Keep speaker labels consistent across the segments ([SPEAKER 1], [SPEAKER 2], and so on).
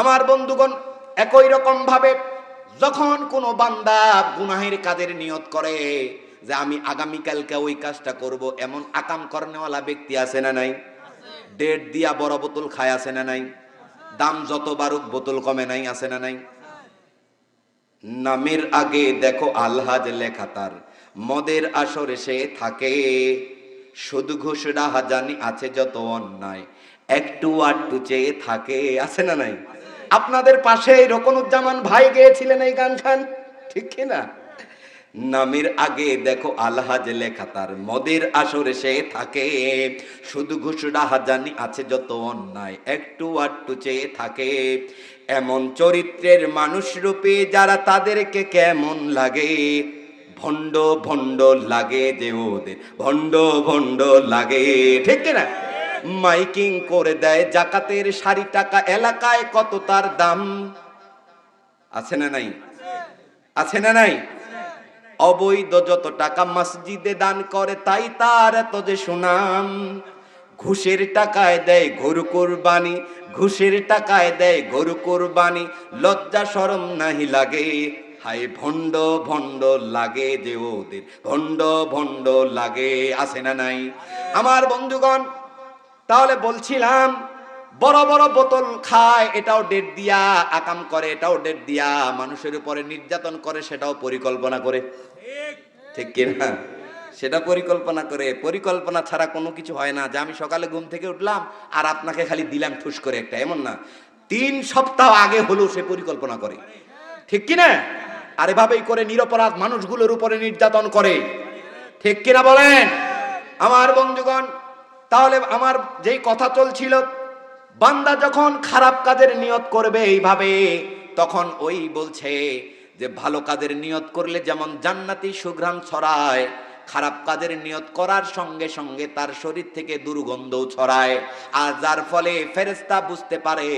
[SPEAKER 1] আমার বন্ধুগণ, একই রকম ভাবে যখন কোনো বান্দা গুনাহের কাজের নিয়ত করে যে আমি আগামীকালকে ওই কাজটা করব, এমন আকাম কর্নেওয়ালা ব্যক্তি আছে না নাই? ডেট দিয়া বড় বোতল খায় আছে না নাই? দাম যত বারুক বোতল কমে নাই, আছে না নাই? নামের আগে দেখো আলহাজ লেখা তার, মদের আসরে সে থাকে। শুধু ঘুষ রাহাজানি আছে যত অন্যায়, একটু আটটু চেয়ে থাকে, আছে না নাই? আপনাদের পাশে রকনুজ্জামান ভাই গেয়েছিলেন এই গান খান ঠিক কি না? নামের আগে দেখো আলহাজ লেখা, তার মদের আসরে সে থাকে। শুধু ঘুষ রাহাজানি আছে যত অন্যায়, একটু আটটু চেয়ে থাকে। এমন চরিত্রের মানুষ রূপে যারা তাদেরকে কেমন লাগে? ভণ্ড ভণ্ড লাগে যে ওদের, ভণ্ড ভণ্ড লাগে। ঠিক না? মাইকিং করে দেয়, জাকাতের সারি টাকা এলাকায় কত তার দাম? আছে না নাই? আছে না নাই? অবৈধ যত টাকা মসজিদে দান করে, তাই তার এত যে সুনাম। ঘুষের টাকায় দেয় গরু কোরবানি, ঘুষের টাকায় দেয় গরু কোরবানি। লজ্জা সরম নাহি লাগে, হায় ভণ্ড ভণ্ড লাগে যে ওদের, ভণ্ড ভণ্ড লাগে আসে না নাই? আমার বন্ধুগণ তাহলে বলছিলাম বড় বড় বোতল খায় এটাও ডেট দিয়া আকাম করে এটাও ডেট দিয়া মানুষের উপরে নির্যাতন করে সেটাও পরিকল্পনা করে। ঠিক। কিনা সেটা পরিকল্পনা করে। পরিকল্পনা ছাড়া কোনো কিছু হয় না। যে আমি সকালে ঘুম থেকে উঠলাম আর আপনাকে খালি দিলাম ঠুস করে একটা এমন না। তিন সপ্তাহ আগে হলেও সে পরিকল্পনা করে। ঠিক কিনা আর এভাবেই করে নিরপরাধ মানুষগুলোর উপরে নির্যাতন করে। ঠিক কিনা বলেন? আমার বন্ধুগণ তাহলে আমার যেই কথা চলছিল, বান্দা যখন খারাপ কাজের নিয়ত করবে এইভাবে, তখন ওই বলছে যে, ভালো কাজের নিয়ত করলে যেমন জান্নাতি সুঘ্রাণ ছড়ায়, খারাপ কাজের নিয়ত করার সঙ্গে সঙ্গে তার শরীর থেকে দুর্গন্ধও ছড়ায়, আর যার ফলে ফেরেস্তা বুঝতে পারে,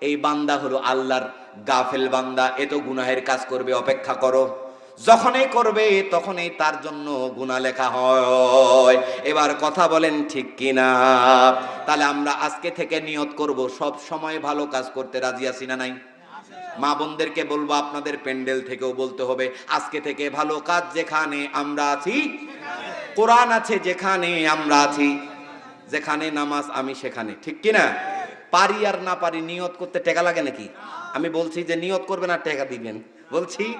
[SPEAKER 1] এই বান্দা হলো আল্লাহর গাফেল বান্দা, এ তো গুনাহের কাজ করবে, অপেক্ষা করো। যখনই করবে, তখনই তার জন্য গুণা লেখা হয়। এবার কথা বলেন ঠিক কিনা? তাহলে আমরা আজকে থেকে নিয়ত করব, সব সময় ভালো কাজ করতে রাজি আছি না নাই? মা বোনদেরকে বলব, আপনাদের প্যান্ডেল থেকেও বলতে হবে, আজকে থেকে ভালো কাজ যেখানে আমরা আছি, কোরআন আছে যেখানে আমরা আছি, যেখানে নামাজ আমি সেখানে, ঠিক কিনা? পারি আর না পারি নিয়ত করতে টাকা লাগে নাকি? আমি বলছি যে নিয়ত করবেন আর টাকা দিবেন। বলছি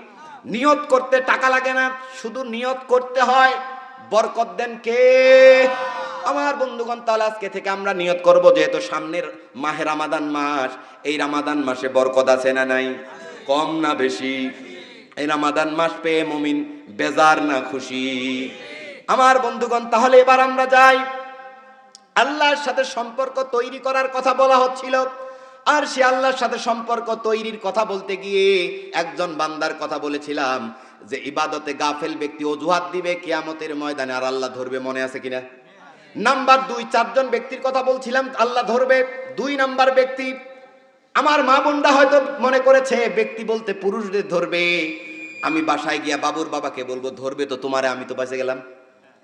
[SPEAKER 1] নিয়ত করতে টাকা লাগে না, শুধু নিয়ত করতে হয়, বরকত দেন কে? আমার বন্ধুগণ, তাহলে আজকে থেকে আমরা নিয়ত করব, যেহেতু সামনের মাহে রামাদান মাস, এই রামাদান মাসে বরকত আছে না নাই? কম না বেশি? এই রামাদান মাস পেয়ে মমিন বেজার না খুশি। আমার বন্ধুগণ, তাহলে এবার আমরা যাই। আল্লাহর সাথে সম্পর্ক তৈরি করার কথা বলা হচ্ছিল। আর সে আল্লাহর সাথে সম্পর্ক তৈরির কথা বলতে গিয়ে একজন বান্দার কথা বলেছিলাম যে ইবাদতে গাফেল ব্যক্তি অজুহাত দিবে কিয়ামতের ময়দানে আর আল্লাহ ধরবে মনে আছে কিনা? নাম্বার দুই, চারজন ব্যক্তির কথা বলছিলাম, আল্লাহ ধরবে। দুই নাম্বার ব্যক্তি, আমার মা বোনরা হয়তো মনে করেছে, ব্যক্তি বলতে পুরুষদের ধরবে। আমি বাসায় গিয়া বাবুর বাবাকে বলব, ধরবে তো তোমারে, আমি তো বাঁচে গেলাম।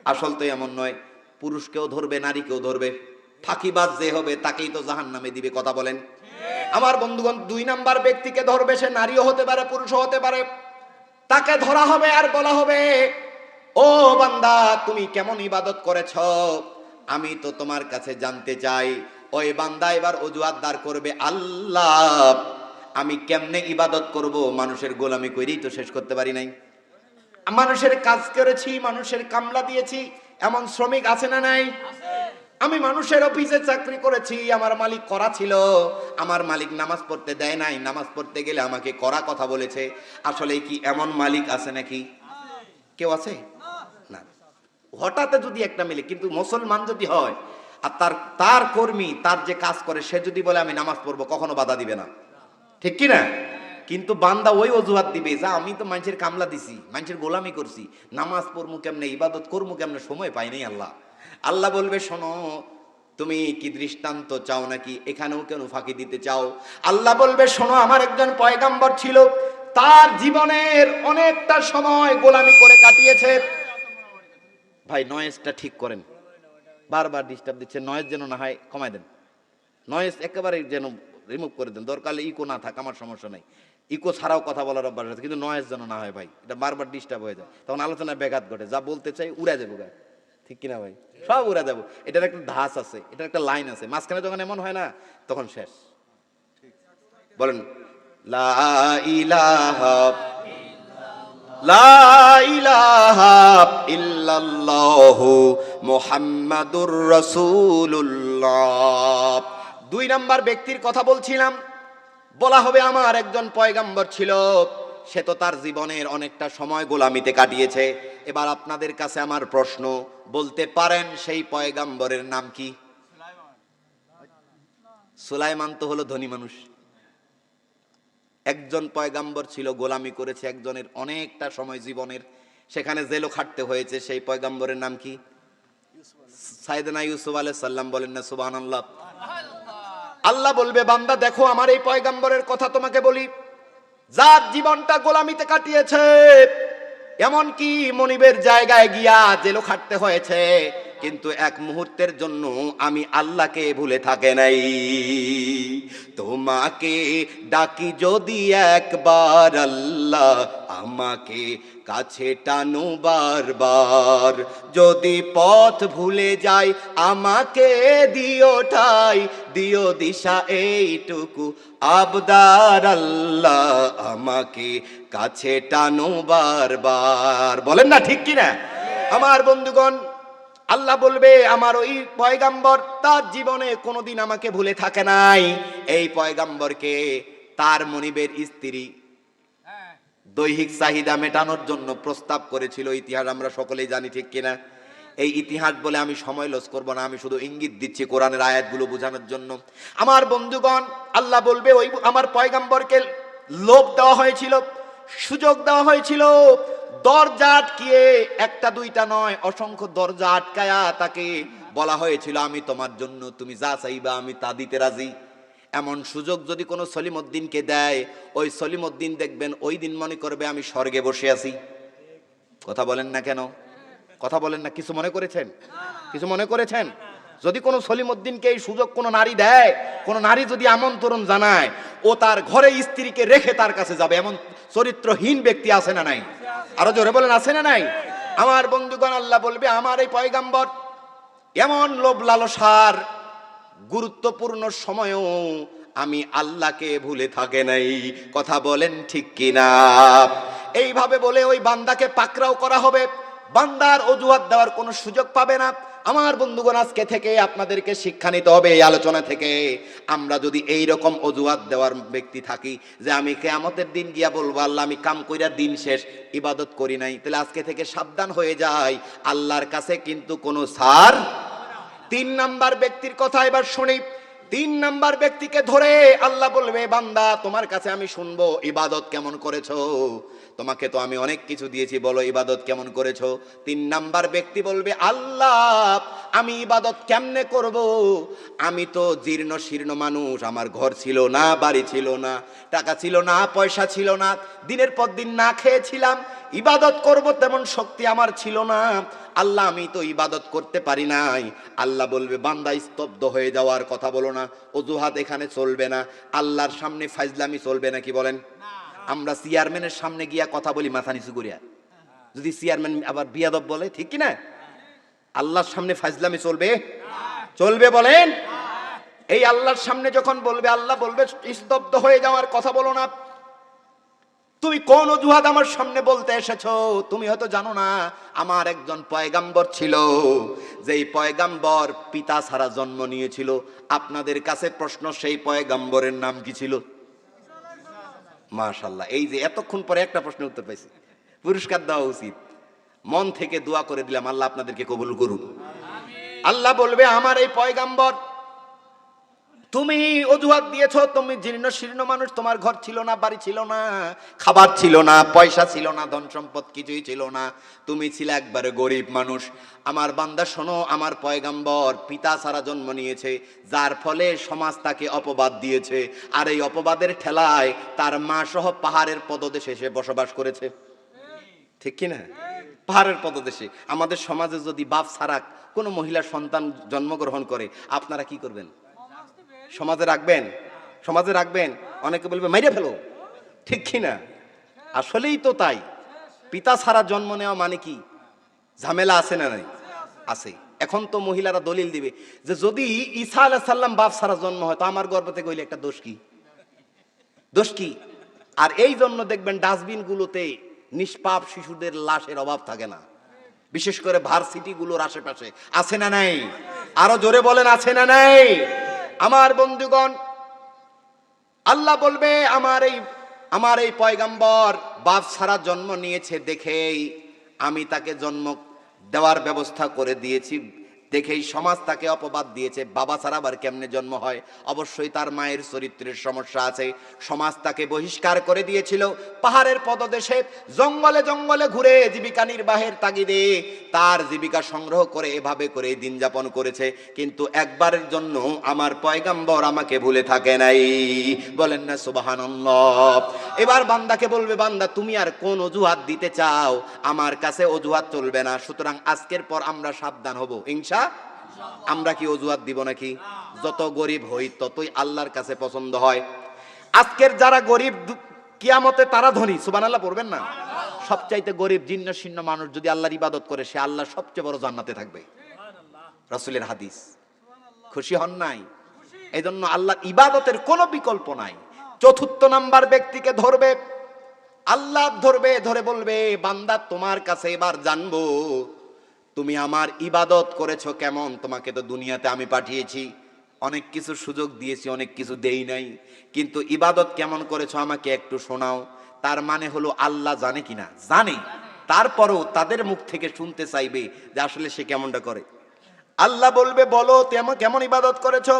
[SPEAKER 1] আসল তো এমন নয়, পুরুষকেও ধরবে, নারীকেও ধরবে। ফাঁকিবাজ যে হবে, তাকেই তো জাহান নামে দিবে, কথা বলেন। আমার বন্ধুগণ, দুই নাম্বার ব্যক্তিকে ধরবে, সে নারীও হতে পারে, পুরুষও হতে পারে। তাকে ধরা হবে আর বলা হবে, ও বান্দা, তুমি কেমন ইবাদত করেছ? আমি তো তোমার কাছে জানতে চাই। ওই বান্দা এবার অজুহাত দাঁড় করবে, আল্লাহ, আমি কেমনে ইবাদত করব? মানুষের গোলামি করেই তো শেষ করতে পারি নাই। মানুষের কাজ করেছি, মানুষের কামলা দিয়েছি, এমন শ্রমিক আছে না নাই? আমি মানুষের অফিসে চাকরি করেছি, আমার মালিক করা ছিল। আমার মালিক নামাজ পড়তে দেয় নাই, নামাজ পড়তে গেলে আমাকে করা কথা বলেছে। আসলে কি এমন মালিক আছে নাকি? কেউ আছে? না। হঠাৎ যদি একটা মিলে কিন্তু মুসলমান যদি হয়, আর তার তার কর্মী, তার যে কাজ করে, সে যদি বলে, আমি নামাজ পড়ব কখনো বাধা দিবে না। ঠিক কি না কিন্তু বান্দা ওই অজুহাত দিবে, যা, আমি তো মানুষের কামলা দিছি, মানুষের গোলামি করছি, নামাজ পড়মু কেমনে, ইবাদত করমু কেমনে, সময় পাইনি আল্লাহ। আল্লাহ বলবে, শোনো, তুমি কি দৃষ্টান্ত চাও নাকি এখানেও কেন ফাঁকি দিতে চাও? আল্লাহ বলবে, শোনো, আমার একজন পয়গাম্বর ছিল, তার জীবনের অনেকটা সময় গোলামি করে কাটিয়েছে। ভাই নয়েজটা ঠিক করেন। বারবার ডিস্টার্ব দিচ্ছে নয়েজ যেন না হয়, কমায় দেন। নয়েজ একেবারে যেন রিমুভ করে দেন। দরকার ইকো না থাক, আমার সমস্যা নাই। ইকো ছাড়াও কথা বলার অভ্যাস আছে, কিন্তু নয়েজ যেন না হয় ভাই, এটা বারবার ডিস্টার্ব হয়ে যায়। তখন আলোচনায় ব্যাঘাত ঘটে, যা বলতে চাই উড়ে যাব গা। ঠিক কিনা ভাই? সব উড়া যাব এটার একটা ধাস আছে, এটার একটা লাইন আছে। মাঝখানে যখন এমন হয় না, তখন শেষ। বলেন, লা দুই নাম্বার ব্যক্তির কথা বলছিলাম, বলা হবে আমার একজন পয়গাম্বর ছিল। সে তো তার জীবনের অনেকটা সময় গোলামিতে কাটিয়েছে। এবার আপনাদের কাছে আমার প্রশ্ন, বলতে পারেন সেই পয়গাম্বরের নাম কি? সুলাইমান তো হলো ধনী মানুষ। একজন পয়গাম্বর ছিল, গোলামি করেছে একজনের অনেকটা সময় জীবনের। সেখানে জেলো খাটতে হয়েছে, সেই পয়গাম্বরের নাম কি? সাইদনা ইউসুফ আলাইহিস সাল্লাম বলেন না, সুবহানাল্লাহ। আল্লাহ বলবে, বান্দা, দেখো, আমার এই পয়গাম্বরের কথা তোমাকে বলি। যার জীবনটা গোলামিতে কাটিয়েছে এমনকি মনিবের জায়গায় গিয়া জেলো খাটতে হয়েছে। কিন্তু এক মুহূর্তের জন্য আমি আল্লাহকে ভুলে থাকে নাই। তোমাকে ডাকি যদি একবার আল্লাহ আমাকে কাছে টানো বারবার। যদি পথ ভুলে যাই, আমাকে দিও ঠাই, দিও দিশা এইটুকু। আবদার আল্লাহ আমাকে কাছে টানো বারবার। বলেন না ঠিক কিনা? আমার বন্ধুগণ আল্লাহ বলবে, আমার ওই পয়গাম্বর তার জীবনে কোনোদিন আমাকে ভুলে থাকে নাই। এই পয়গাম্বরকে তার মনিবের স্ত্রী দৈহিক চাহিদা মেটানোর জন্য প্রস্তাব করেছিল। ইতিহাস আমরা সকলেই জানি, ঠিক কিনা? এই ইতিহাস বলে আমি সময় লস করব না, আমি শুধু ইঙ্গিত দিচ্ছি কোরআনের আয়াতগুলো বোঝানোর জন্য। আমার বন্ধুগণ, আল্লাহ বলবে, ওই আমার পয়গাম্বরকে লোভ দেওয়া হয়েছিল, সুযোগ দেওয়া হয়েছিল দরজা আটকিয়ে, একটা দুইটা নয়, অসংখ্য দরজা আটকায়া তাকে বলা হয়েছিল, আমি তোমার জন্য, তুমি যা চাইবা আমি তা দিতে রাজি। এমন সুযোগ যদি কোনো সলিমুদ্দিনকে দেয়, ওই সলিমুদ্দিন দেখবেন ওই দিন মনে করবে, আমি স্বর্গে বসে আছি। কথা বলেন না কেন? কথা বলেন না, কিছু মনে করেছেন? কিছু মনে করেছেন? যদি কোনো সলিমুদ্দিনকে এই সুযোগ কোনো নারী দেয়, কোনো নারী যদি আমন্ত্রণ জানায়, ও তার ঘরে স্ত্রীকে রেখে তার কাছে যাবে, এমন চরিত্রহীন ব্যক্তি আছে না নাই? আরও জোরে বলেন, আছে না নাই? আমার বন্ধুগণ, আল্লাহ বলবে, আমার এই পয়গাম্বর এমন লোভ লালসার গুরুত্বপূর্ণ সময়েও আমি আল্লাহকে ভুলে থাকে নাই। কথা বলেন ঠিক কিনা? এইভাবে বলে ওই বান্দাকে পাকরাও করা হবে। বান্দার অজুহাত দেওয়ার কোনো সুযোগ পাবে না। আমার বন্ধুগণ, আজকে থেকে আপনাদেরকে শিক্ষা নিতে হবে এই আলোচনা থেকে। আমরা যদি এই রকম অজুহাত দেওয়ার ব্যক্তি থাকি যে আমি কেয়ামতের দিন গিয়া বলব, আল্লাহ, আমি কাম কইরা দিন শেষ, ইবাদত করি নাই। তাহলে আজকে থেকে সাবধান হয়ে যায় আল্লাহর কাছে কিন্তু কোনো সার? তিন নাম্বার ব্যক্তির কথা এবার শুনি। তিন নাম্বার ব্যক্তিকে ধরে আল্লাহ বলবে, বান্দা, তোমার কাছে আমি শুনব, ইবাদত কেমন করেছ? তোমাকে তো আমি অনেক কিছু দিয়েছি, বলো ইবাদত কেমন করেছ? তিন নাম্বার ব্যক্তি বলবে, আল্লাহ, আমি ইবাদত কেমনে করব? আমি তো জীর্ণ শীর্ণ মানুষ, আমার ঘর ছিল না, বাড়ি ছিল না, টাকা ছিল না, পয়সা ছিল না, দিনের পর দিন না খেয়েছিলাম ইবাদত করব তেমন শক্তি আমার ছিল না। আল্লাহ, আমি তো ইবাদত করতে পারি নাই। আল্লাহ বলবে, বান্দা স্তব্ধ হয়ে যাওয়ার কথা বলো না, অজুহাত এখানে চলবে না। আল্লাহর সামনে ফাইজলামি চলবে না কি বলেন? আমরা চেয়ারম্যানের সামনে গিয়া কথা বলি, মাথা নিচু করিয়া। যদি চেয়ারম্যান আবার বিয়াদব বলে, ঠিক কি না আল্লাহর সামনে ফাইজলামি চলবে? চলবে বলেন? এই আল্লাহর সামনে যখন বলবে, আল্লাহ বলবে, স্তব্ধ হয়ে যাওয়ার কথা বলো না। তুমি কোন অজুহাত আমার সামনে বলতে এসেছ? তুমি হয়তো জানো না, আমার একজন পয়গাম্বর ছিল। যেই পয়গাম্বর পিতা ছাড়া জন্ম নিয়েছিল। আপনাদের কাছে প্রশ্ন, সেই পয়গাম্বরের নাম কি ছিল? মাশাল্লাহ এই যে এতক্ষণ পরে একটা প্রশ্নের উত্তর পাইছি। পুরস্কার দেওয়া উচিত। মন থেকে দোয়া করে দিলাম, আল্লাহ আপনাদেরকে কবুল করুন আল্লাহ বলবে, আমার এই পয়গাম্বর তুমি অজুহাত দিয়েছ, তুমি জীর্ণ শীর্ণ মানুষ, তোমার ঘর ছিল না, বাড়ি ছিল না, খাবার ছিল না, পয়সা ছিল না, ধন সম্পদ কিছুই ছিল না। তুমি ছিল একবারে গরিব মানুষ। আমার বান্দা শোনো, আমার পয়গাম্বর পিতা সারা জন্ম নিয়েছে, যার ফলে সমাজ তাকে অপবাদ দিয়েছে। আর এই অপবাদের ঠেলায় তার মা সহ পাহাড়ের পদদেশে এসে বসবাস করেছে। ঠিক কি না? পাহাড়ের পদদেশে। আমাদের সমাজে যদি বাপ ছাড়া কোনো মহিলা সন্তান জন্মগ্রহণ করে, আপনারা কি করবেন? সমাজে রাখবেন সমাজে রাখবেন, অনেকে বলবে মেরে ফেলো। ঠিক কি না? আসলেই তো তাই। পিতা ছাড়া জন্ম নেওয়া মানে কি? ঝামেলা আছে না নাই? আছে। এখন তো মহিলারা দলিল দিবে যে যদি ঈসা আলাহ সাল্লাম বাপ ছাড়া জন্ম হয়, তো আমার গর্ভতে গইলে একটা দোষ কি? দোষ কি? আর এই জন্য দেখবেন ডাস্টবিনগুলোতে নিষ্পাপ শিশুদের লাশের অভাব থাকে না। বিশেষ করে ভার্সিটিগুলোর আশেপাশে। আছে না নাই? আরও জোরে বলেন, আছে না নাই? আমার বন্ধুগণ, আল্লাহ বলবে, আমার এই আমার এই পয়গাম্বর বাপ সারা জন্ম নিয়েছে দেখেই আমি তাকে জন্ম দেওয়ার ব্যবস্থা করে দিয়েছি। দেখেই সমাজ তাকে অপবাদ দিয়েছে, বাবা ছাড়া আবার কেমনে জন্ম হয়? অবশ্যই তার মায়ের চরিত্রের সমস্যা আছে। সমাজ তাকে বহিষ্কার করে দিয়েছিল। পাহাড়ের পদদেশে জঙ্গলে জঙ্গলে ঘুরে জীবিকা নির্বাহের তাগিদে তার জীবিকা সংগ্রহ করে এভাবে করে দিন যাপন করেছে। কিন্তু একবারের জন্য আমার পয়গাম্বর আমাকে ভুলে থাকে নাই। বলেন না, সুবহানাল্লাহ। এবার বান্দাকে বলবে বান্দা তুমি আর কোন অজুহাত দিতে চাও? আমার কাছে অজুহাত চলবে না। সুতরাং আজকের পর আমরা সাবধান হব। ইনশা আমরা কি অজুহাত দিব নাকি? যত গরিব হই ততই আল্লাহর কাছে পছন্দ হয়। আজকের যারা গরিব কিয়ামতে তারা ধনী। সুবান আল্লাহ পড়বেন না? সবচাইতে গরিব জীর্ণ শীর্ণ মানুষ যদি আল্লাহর ইবাদত করে সে আল্লাহ সবচেয়ে বড় জান্নাতে থাকবে। রসুলের হাদিস। খুশি হন নাই? এই জন্য আল্লাহ ইবাদতের কোনো বিকল্প নাই। চতুর্থ নাম্বার ব্যক্তিকে ধরবে। আল্লাহ ধরবে, ধরে বলবে, বান্দা, তোমার কাছে এবার জানব, তুমি আমার ইবাদত করেছ কেমন? তোমাকে তো দুনিয়াতে আমি পাঠিয়েছি। অনেক কিছু সুযোগ দিয়েছি, অনেক কিছু দেই নাই। কিন্তু ইবাদত কেমন করেছ আমাকে একটু শোনাও। তার মানে হলো আল্লাহ জানে কিনা? জানে। তারপরও তাদের মুখ থেকে শুনতে চাইবে যে আসলে সে কেমনটা করে। আল্লাহ বলবে, বলো তেমন কেমন ইবাদত করেছ?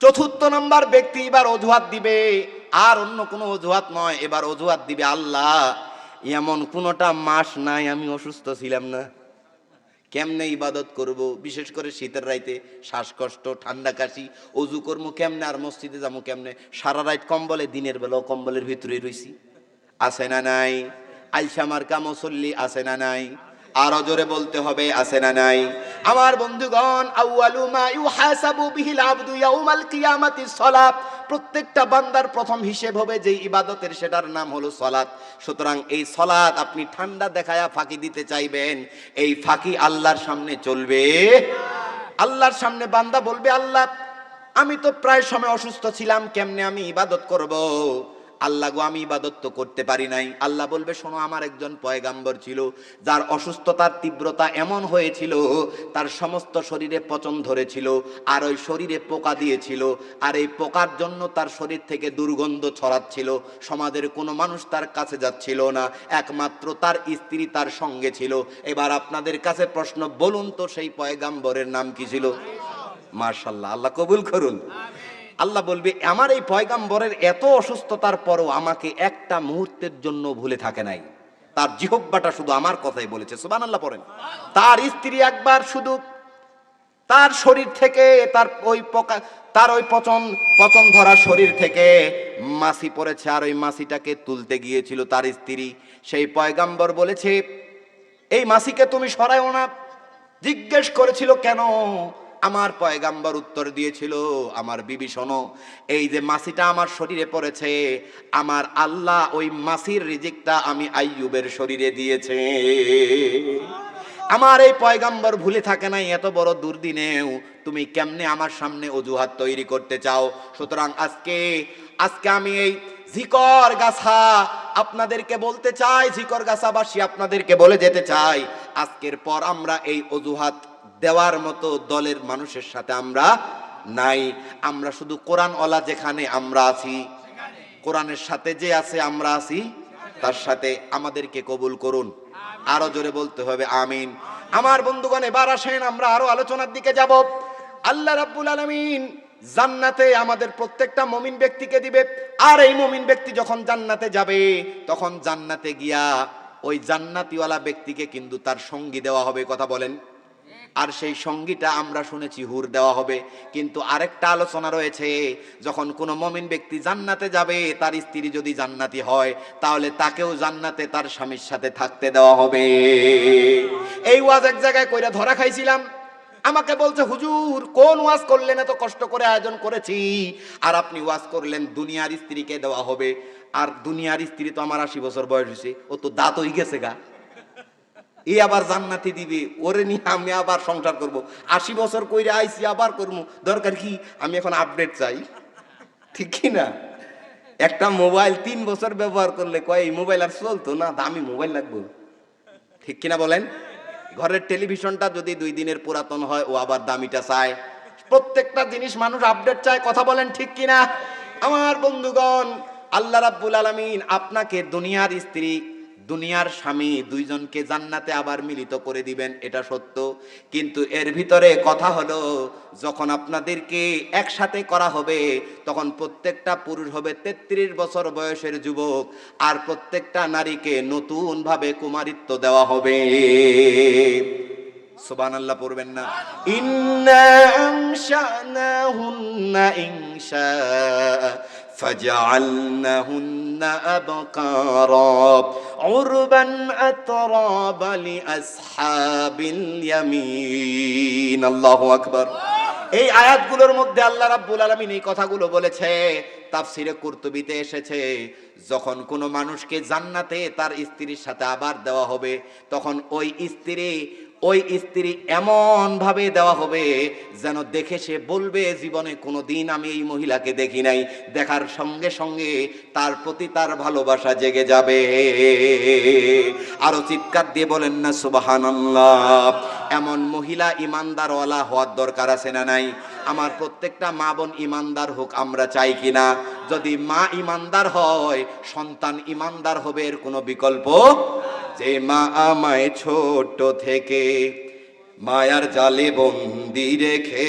[SPEAKER 1] চতুর্থ নম্বর ব্যক্তি এবার অজুহাত দিবে। আর অন্য কোনো অজুহাত নয়, এবার অজুহাত দিবে আল্লাহ। এমন কোনোটা মাস নাই, আমি অসুস্থ ছিলাম না। কেমনে ইবাদত করব? বিশেষ করে শীতের রাইতে শ্বাসকষ্ট, ঠান্ডা কাশি, অজু করব কেমনে? আর মসজিদে যাব কেমনে? সারা রাত কম্বলে, দিনের বেলাও কম্বলের ভিতরে রইছি। আছে না নাই? আলসা মার্কা মুসল্লি আছে না নাই? আরও জোরে বলতে হবে, আছে না নাই? আমার বন্ধুগণ, আউয়ালু মা ইউহাসাবু বিহিল আবদু ইয়াউমাল কিয়ামাতি সলাত। প্রত্যেকটা বান্দার প্রথম হিসেব হবে যে ইবাদতের সেটার নাম হলো সলাত সুতরাং এই সলাত আপনি ঠান্ডা দেখায়া ফাঁকি দিতে চাইবেন। এই ফাঁকি আল্লাহর সামনে চলবে। আল্লাহর সামনে বান্দা বলবে, আল্লাহ, আমি তো প্রায় সময় অসুস্থ ছিলাম, কেমনে আমি ইবাদত করব? আল্লাহ গো, আমি ইবাদত করতে পারি নাই। আল্লাহ বলবে, শোনো, আমার একজন পয়গাম্বর ছিল, যার অসুস্থতার তীব্রতা এমন হয়েছিল, তার সমস্ত শরীরে পচন ধরেছিল, আর ওই শরীরে পোকা দিয়েছিল, আর এই পোকার জন্য তার শরীর থেকে দুর্গন্ধ ছড়াচ্ছিল, সমাজের কোনো মানুষ তার কাছে যাচ্ছিল না, একমাত্র তার স্ত্রী তার সঙ্গে ছিল। এবার আপনাদের কাছে প্রশ্ন, বলুন তো সেই পয়গাম্বরের নাম কি ছিল? মার্শাল্লাহ আল্লাহ কবুল করুন। আল্লাহ বলবে, আমার এই পয়গাম্বরের এত অসুস্থতার পরও আমাকে একটা মুহূর্তের জন্য ভুলে থাকে নাই। তার জিহব্বাটা শুধু আমার কথাই বলেছে। সুবান আল্লাহ পড়েন। তার স্ত্রী একবার শুধু তার শরীর থেকে তার ওই পোকা তার ওই পচন পচন ধরা শরীর থেকে মাসি পড়েছে আর ওই মাসিটাকে তুলতে গিয়েছিল তার স্ত্রী। সেই পয়গাম্বর বলেছে, এই মাসিকে তুমি সরায়ও না। জিজ্ঞেস করেছিল, কেন আমার পয়গাম্বর উত্তর দিয়েছিল, আমার বিবি, শোনো, এই যে মাসিটা আমার শরীরে পড়েছে, আমার আল্লাহ ওই মাসির রিজিকটা আমি আইয়ুবের শরীরে দিয়েছে। আমার এই পয়গাম্বর ভুলে থাকে নাই, এত বড় দুর্দিনেও, তুমি কেমনে আমার সামনে অজুহাত তৈরি করতে চাও? সুতরাং আজকে আজকে আমি এই ঝিকর গাছা আপনাদেরকে বলতে চাই, ঝিকর গাছাবাসী আপনাদেরকে বলে যেতে চাই, আজকের পর আমরা এই অজুহাত দেওয়ার মতো দলের মানুষের সাথে আমরা নাই। আমরা শুধু কোরআন ওলা যেখানে আমরা আছি। কোরআনের সাথে যে আছে আমরা আছি, তার সাথে আমাদেরকে কবুল করুন। আরও জোরে বলতে হবে, আমিন। আমার বন্ধুগণ, এবার আসেন, আমরা আরও আলোচনার দিকে যাব। আল্লাহ রাব্বুল আলামিন জান্নাতে আমাদের প্রত্যেকটা মমিন ব্যক্তিকে দিবে। আর এই মমিন ব্যক্তি যখন জান্নাতে যাবে, তখন জান্নাতে গিয়া ওই জান্নাতিওয়ালা ব্যক্তিকে কিন্তু তার সঙ্গী দেওয়া হবে। কথা বলেন। আর সেই সঙ্গীটা আমরা শুনেছি, হুর দেওয়া হবে। কিন্তু আরেকটা আলোচনা রয়েছে, যখন কোনো মমিন ব্যক্তি জান্নাতে যাবে, তার স্ত্রী যদি জান্নাতি হয়, তাহলে তাকেও জান্নাতে তার স্বামীর সাথে থাকতে দেওয়া হবে। এই ওয়াজ এক জায়গায় কইরা ধরা খাইছিলাম। আমাকে বলছে, হুজুর, কোন ওয়াজ করলেন এত কষ্ট করে আয়োজন করেছি? আর আপনি ওয়াজ করলেন, দুনিয়ার স্ত্রীকে দেওয়া হবে। আর দুনিয়ার স্ত্রী তো আমার আশি বছর বয়স হয়েছে, ও তো দাঁত হয়ে গেছে গা। এ আবার জান্নাতি দিবে। ওরে নিয়ে আমি আবার সংসার করব। আশি বছর কইরে আইছি, আবার করব দরকার কি? আমি এখন আপডেট চাই। ঠিক কি না? একটা মোবাইল তিন বছর ব্যবহার করলে কয়, এই মোবাইল আর চলতো না দামি মোবাইল লাগবে? ঠিক কিনা বলেন? ঘরের টেলিভিশনটা যদি দুই দিনের পুরাতন হয়, ও আবার দামিটা চায়। প্রত্যেকটা জিনিস মানুষ আপডেট চায়। কথা বলেন ঠিক কিনা আমার বন্ধুগণ, আল্লাহ রাব্বুল আলামিন আপনাকে দুনিয়ার স্ত্রী দুনিয়ার স্বামী দুইজনকে জান্নাতে আবার মিলিত করে দিবেন, এটা সত্য। কিন্তু এর ভিতরে কথা হলো, যখন আপনাদেরকে একসাথে করা হবে, তখন প্রত্যেকটা পুরুষ হবে তেত্রিশ বছর বয়সের যুবক, আর প্রত্যেকটা নারীকে নতুন ভাবে কুমারিত্ব দেওয়া হবে। সুবান আল্লাহ পড়বেন না। ইন্না فجعلنهن أبقارا عربا أترابا لأصحاب اليمين الله أكبر এই আয়াতগুলোর মধ্যে আল্লাহ রাব্বুল আলামিন এই কথাগুলো বলেছে তাফসিরে কুরতুবিতে এসেছে যখন কোনো মানুষকে জান্নাতে তার স্ত্রীর সাথে আবার দেওয়া হবে তখন ওই স্ত্রী ওই স্ত্রী এমন ভাবে দেওয়া হবে যেন দেখে সে বলবে, জীবনে কোনো দিন আমি এই মহিলাকে দেখি নাই। দেখার সঙ্গে সঙ্গে তার প্রতি তার ভালোবাসা জেগে যাবে। আরও চিৎকার দিয়ে বলেন না, সুবহানাল্লাহ। এমন মহিলা ইমানদারওয়ালা হওয়ার দরকার আছে না নাই? আমার প্রত্যেকটা মা বোন ইমানদার হোক, আমরা চাই কিনা? যদি মা ইমানদার হয়, সন্তান ইমানদার হবে, এর কোনো বিকল্প? যে মা আমায় ছোট থেকে মায়ার জালে বন্দি রেখে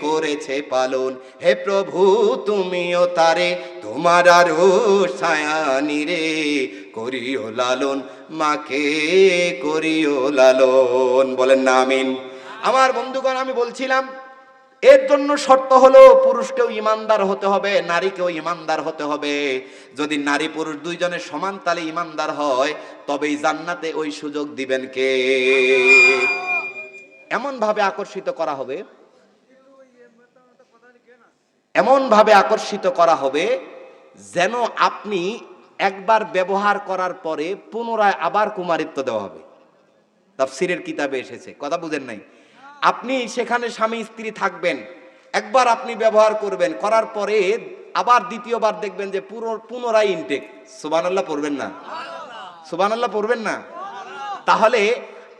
[SPEAKER 1] করেছে পালন। হে প্রভু, তুমিও তারে, তোমার আরও ছায়ানি রে করিও লালন, মাকে করিও লালন। বলেন না, আমিন। আমার বন্ধুগণ, আমি বলছিলাম, এর জন্য শর্ত হলো, পুরুষকেও ইমানদার হতে হবে, নারীকেও ইমানদার হতে হবে। যদি নারী পুরুষ দুইজনে সমান তালে ইমানদার হয়, তবেই জান্নাতে ওই সুযোগ দিবেন কে? এমন ভাবে আকর্ষিত করা হবে এমন ভাবে আকর্ষিত করা হবে যেন আপনি একবার ব্যবহার করার পরে পুনরায় আবার কুমারিত্ব দেওয়া হবে। তাফসিরের কিতাবে এসেছে, কথা বুঝেন নাই? আপনি সেখানে স্বামী স্ত্রী থাকবেন, একবার আপনি ব্যবহার করবেন, করার পরে আবার দ্বিতীয়বার দেখবেন যে পুরো, পুনরায় ইনটেক সুবানাল্লাহ পড়বেন না? সুবানাল্লাহ পড়বেন না? তাহলে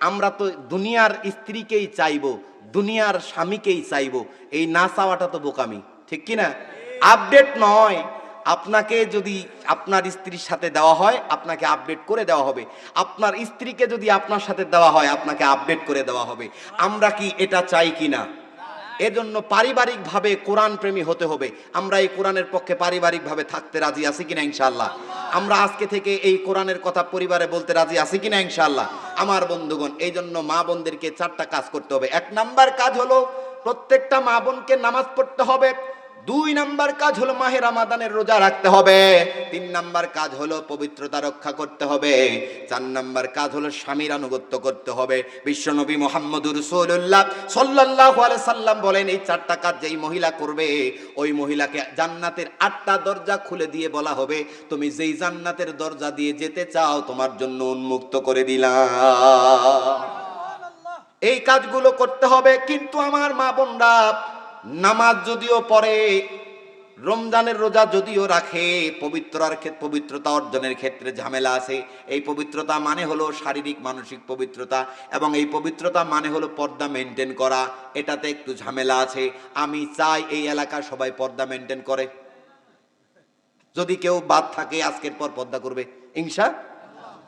[SPEAKER 1] আমরা তো দুনিয়ার স্ত্রীকেই চাইব, দুনিয়ার স্বামীকেই চাইব। এই না চাওয়াটা তো বোকামি, ঠিক কিনা আপডেট নয়। আপনাকে যদি আপনার স্ত্রীর সাথে দেওয়া হয়, আপনাকে আপডেট করে দেওয়া হবে। আপনার স্ত্রীকে যদি আপনার সাথে দেওয়া হয়, আপনাকে আপডেট করে দেওয়া হবে। আমরা কি এটা চাই কি না? এজন্য পারিবারিকভাবে কোরআন প্রেমী হতে হবে। আমরা এই কোরআনের পক্ষে পারিবারিকভাবে থাকতে রাজি আছি কিনা ইনশাল্লাহ আমরা আজকে থেকে এই কোরআনের কথা পরিবারে বলতে রাজি আছি কিনা ইনশাল্লাহ আমার বন্ধুগণ এই জন্য মা বোনদেরকে চারটা কাজ করতে হবে। এক নাম্বার কাজ হলো, প্রত্যেকটা মা বোনকে নামাজ পড়তে হবে। দুই নাম্বার কাজ হলো মাহে রামাদানের রোজা রাখতে হবে। তিন নাম্বার কাজ হলো পবিত্রতা রক্ষা করতে হবে। চার নাম্বার কাজ হলো স্বামীর আনুগত্য করতে হবে। বিশ্বনবী মোহাম্মদুর রসুল্লাহ সাল্লাল্লাহু আলাইহি সাল্লাম বলেন এই চারটা কাজ যেই মহিলা করবে ওই মহিলাকে জান্নাতের আটটা দরজা খুলে দিয়ে বলা হবে তুমি যেই জান্নাতের দরজা দিয়ে যেতে চাও তোমার জন্য উন্মুক্ত করে দিলাম। এই কাজগুলো করতে হবে কিন্তু আমার মা বোনরা নামাজ যদিও পড়ে, রমজানের রোজা যদিও রাখে পবিত্রার ক্ষেত্রে পবিত্রতা অর্জনের ক্ষেত্রে ঝামেলা আছে। এই পবিত্রতা মানে হলো শারীরিক, মানসিক পবিত্রতা এবং এই পবিত্রতা মানে হলো পর্দা মেনটেন করা। এটাতে একটু ঝামেলা আছে। আমি চাই এই এলাকার সবাই পর্দা মেনটেন করে। যদি কেউ বাদ থাকে, আজকের পর পর্দা করবে। ইংসা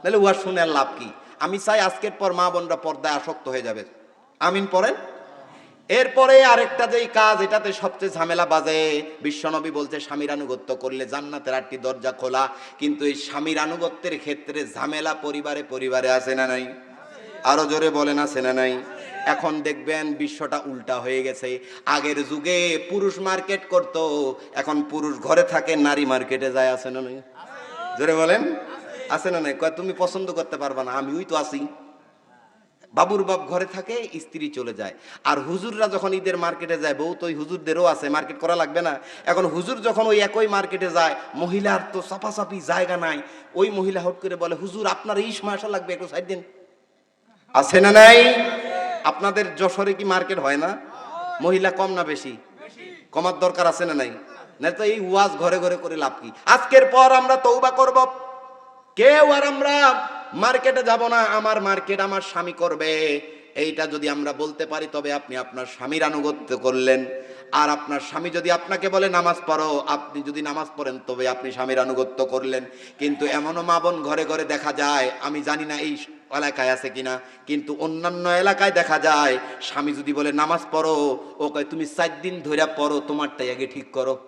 [SPEAKER 1] তাহলে উহা শুনে লাভ কি? আমি চাই আজকের পর মা বোনরা পর্দায় আসক্ত হয়ে যাবে। আমিন পড়েন। এরপরে আরেকটা যেই কাজ, এটাতে সবচেয়ে ঝামেলা বাজে। বিশ্বনবী বলছে, স্বামীর আনুগত্য করলে জান্নাতের আটটি দরজা খোলা। কিন্তু এই স্বামীর আনুগত্যের ক্ষেত্রে ঝামেলা পরিবারে পরিবারে আছে না নাই? আরও জোরে বলেন, আছে না নাই? এখন দেখবেন, বিশ্বটা উল্টা হয়ে গেছে। আগের যুগে পুরুষ মার্কেট করত, এখন পুরুষ ঘরে থাকে, নারী মার্কেটে যায়, আছে না নাই? জোরে বলেন, আছে না নাই? তুমি পছন্দ করতে পারবা না আমিই তো আছি। বাবুর বাপ ঘরে থাকে, স্ত্রী চলে যায়। আর হুজুররা যখন ঈদের মার্কেটে যায়, বউ তো ওই হুজুরদেরও আছে, মার্কেট করা লাগবে না। এখন হুজুর যখন ওই একই মার্কেটে যায়, মহিলার তো চাপাচাপি জায়গা নাই। ওই মহিলা হট করে বলে, হুজুর, আপনার এই সময় আসা লাগবে, একটু সাইড দিন। আছে না নাই? আপনাদের যশোরে কি মার্কেট হয় না? মহিলা কম না বেশি? কমার দরকার আছে না নাই? না তো এই ওয়াজ ঘরে ঘরে করে লাভ কি? আজকের পর আমরা তৌবা করব। কেউ আর আমরা মার্কেটে যাব না, আমার মার্কেট আমার স্বামী করবে। এইটা যদি আমরা বলতে পারি, তবে আপনি আপনার স্বামীর আনুগত্য করলেন। আর আপনার স্বামী যদি আপনাকে বলে, নামাজ পড়ো। আপনি যদি নামাজ পড়েন, তবে আপনি স্বামীর আনুগত্য করলেন। কিন্তু এমনও মা বোন ঘরে ঘরে দেখা যায়, আমি জানি না এই এলাকায় আছে কিনা, কিন্তু অন্যান্য এলাকায় দেখা যায়, স্বামী যদি বলে, নামাজ পড়ো। ও কয়, তুমি চার দিন ধরে পড়ো, তোমারটাই আগে ঠিক করো।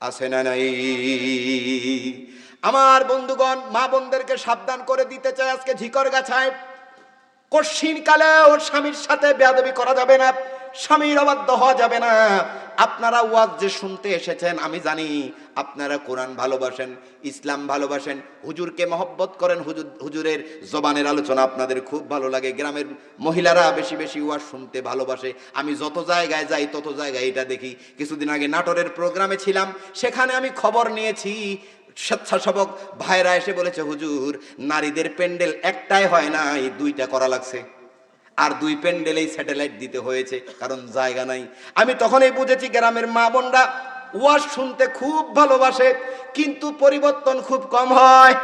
[SPEAKER 1] আছে না নাই? আমার বন্ধুগণ, মা বোনদেরকে সাবধান করে দিতে চাই আজকে ঝিকর গাছায়। কালেও স্বামীর সাথে বেয়াদবি করা যাবে না, স্বামীর অবাধ্য হওয়া যাবে না। আপনারা ওয়াজ যে শুনতে এসেছেন, আমি জানি আপনারা কোরআন ভালোবাসেন, ইসলাম ভালোবাসেন, হুজুরকে মহব্বত করেন, হুজুর, হুজুরের জবানের আলোচনা আপনাদের খুব ভালো লাগে। গ্রামের মহিলারা বেশি বেশি ওয়াজ শুনতে ভালোবাসে। আমি যত জায়গায় যাই, তত জায়গায় এটা দেখি। কিছুদিন আগে নাটোরের প্রোগ্রামে ছিলাম, সেখানে আমি খবর নিয়েছি স্বেচ্ছাসেবক ভাইরা এসে বলেছে, হুজুর, নারীদের প্যান্ডেল একটাই হয় না, এই দুইটা করা লাগছে। আর দুই প্যান্ডেলেই স্যাটেলাইট দিতে হয়েছে, কারণ জায়গা নাই। আমি তখনই বুঝেছি গ্রামের মা বোনরা ওয়াজ শুনতে খুব ভালোবাসে, কিন্তু পরিবর্তন খুব কম হয়।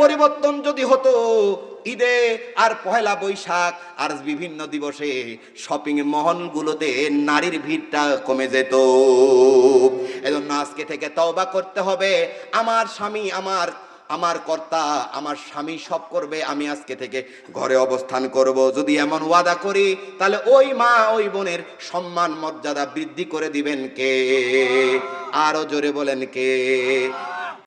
[SPEAKER 1] পরিবর্তন যদি হতো ঈদে আর পহেলা বৈশাখ, আর বিভিন্ন দিবসে শপিং মহলগুলোতে নারীর ভিড়টা কমে যেত। এজন্য আজকে থেকে তওবা করতে হবে। আমার স্বামী, আমার আমার কর্তা, আমার স্বামী সব করবে, আমি আজকে থেকে ঘরে অবস্থান করব। যদি এমন ওয়াদা করি, তাহলে ওই মা, ওই বোনের সম্মান, মর্যাদা বৃদ্ধি করে দিবেন কে? আরও জোরে বলেন কে?